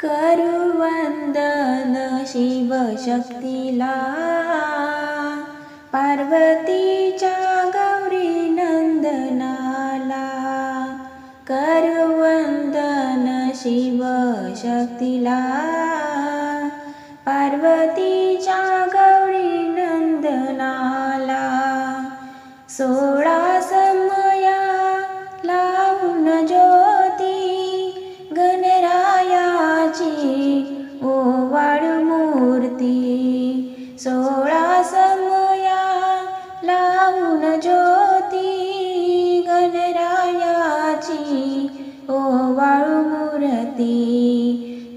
करुवन्दन शिवशक्तिला. पार्वतीच्या गौरी नन्दनाला करुवन्दन शिवशक्तिला. पार्वतीच्या गौरी नन्दनाला सोळा सोळा समया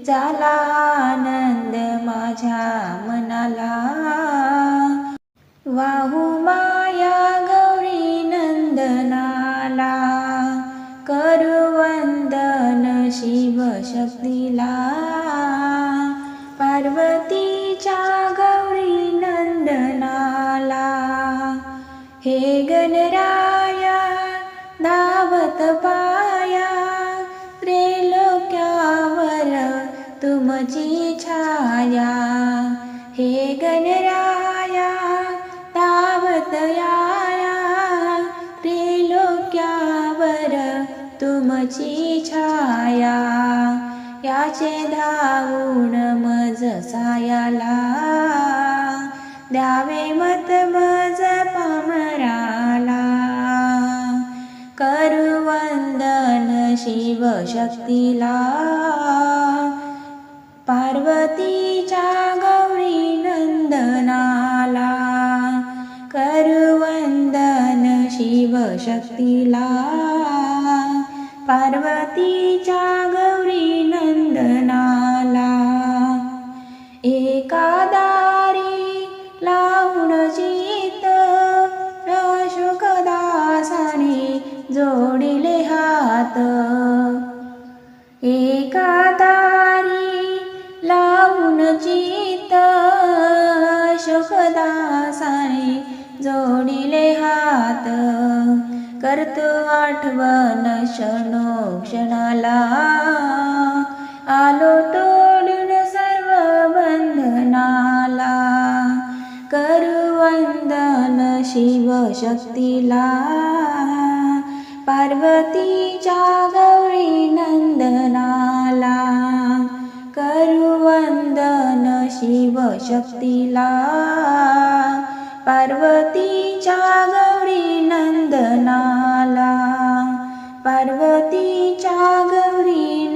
झाला आनंद माझ्या मनाला. वाहू माया गौरी नंदनाला करुवंदन शिवशक्तीला. पार्वतीच्या हे गणराया धावत पाया त्रेलोक्यावर तुमची छाया. हे गणराया धावत याया त्रिलोक्यावर तुमची छाया. याचे धावून मज सायाला द्यावे मत शिवशक्तीला। पार्वतीच्या गौरी नंदनाला करुवंदन शिवशक्तीला। पार्वतीच्या जोडिले हात. एका दारी लावून चित शोकदासाने जोडिले हात. करतो आठवण क्षणो क्षणाला. आलो तोडून सर्व बंधनाला. करुवंदन शिवशक्तीला. पावती गौरी नन्दनाला करुवन्दन शिवशक्तिला। शक्तिला पा गौरी नन्दनाला पा गौरी